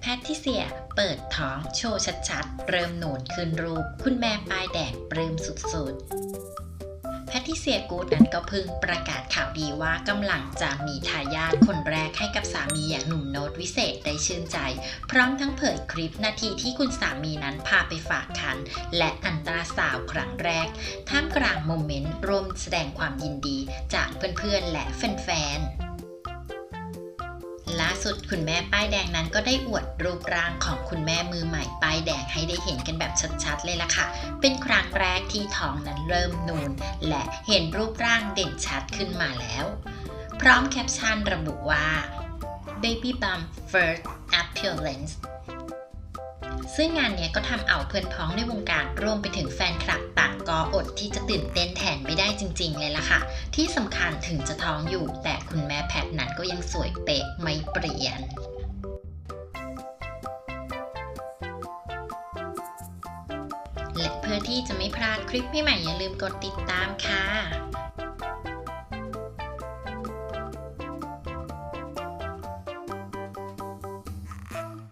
แพทิเซียเปิดท้องโชว์ชัดๆ เริ่มหนูนขึ้นรูป คุณแม่ป้ายแดงปลื้มสุดๆ แพทิเซียกูดนั้นก็เพิ่งประกาศข่าวดีว่ากำลังจะมีทายาทคนแรกให้กับสามีอย่างหนุ่มโน้ตวิเศษได้ชื่นใจ พร้อมทั้งเผยคลิปนาทีที่คุณสามีนั้นพาไปฝากคัน และอันตราสาวครั้งแรก ท่ามกลางโมเมนต์ร่วมแสดงความยินดีจากเพื่อนๆและแฟนๆ ล่าสุดคุณแม่ป้ายแดงนั้นก็ได้อวดรูปร่างของคุณแม่มือใหม่ป้ายแดงให้ได้เห็นกันแบบชัดๆเลยล่ะค่ะ เป็นครั้งแรกที่ท้องนั้นเริ่มนูน และเห็นรูปร่างเด่นชัดขึ้นมาแล้ว พร้อมแคปชั่นระบุว่า baby bump first appearance ซึ่งงานนี้ก็ทำเอาเพื่อนพ้องในวงการรวมไปถึงแฟนคลับ ก็อดที่จะตื่นเต้นแทนไม่ได้จริง ๆ เลยล่ะค่ะ ที่สำคัญถึงจะท้องอยู่ แต่คุณแม่แพทนั้นก็ยังสวยเป๊ะไม่เปลี่ยนและเพื่อที่จะไม่พลาดคลิปใหม่ๆอย่าลืมกดติดตามค่ะ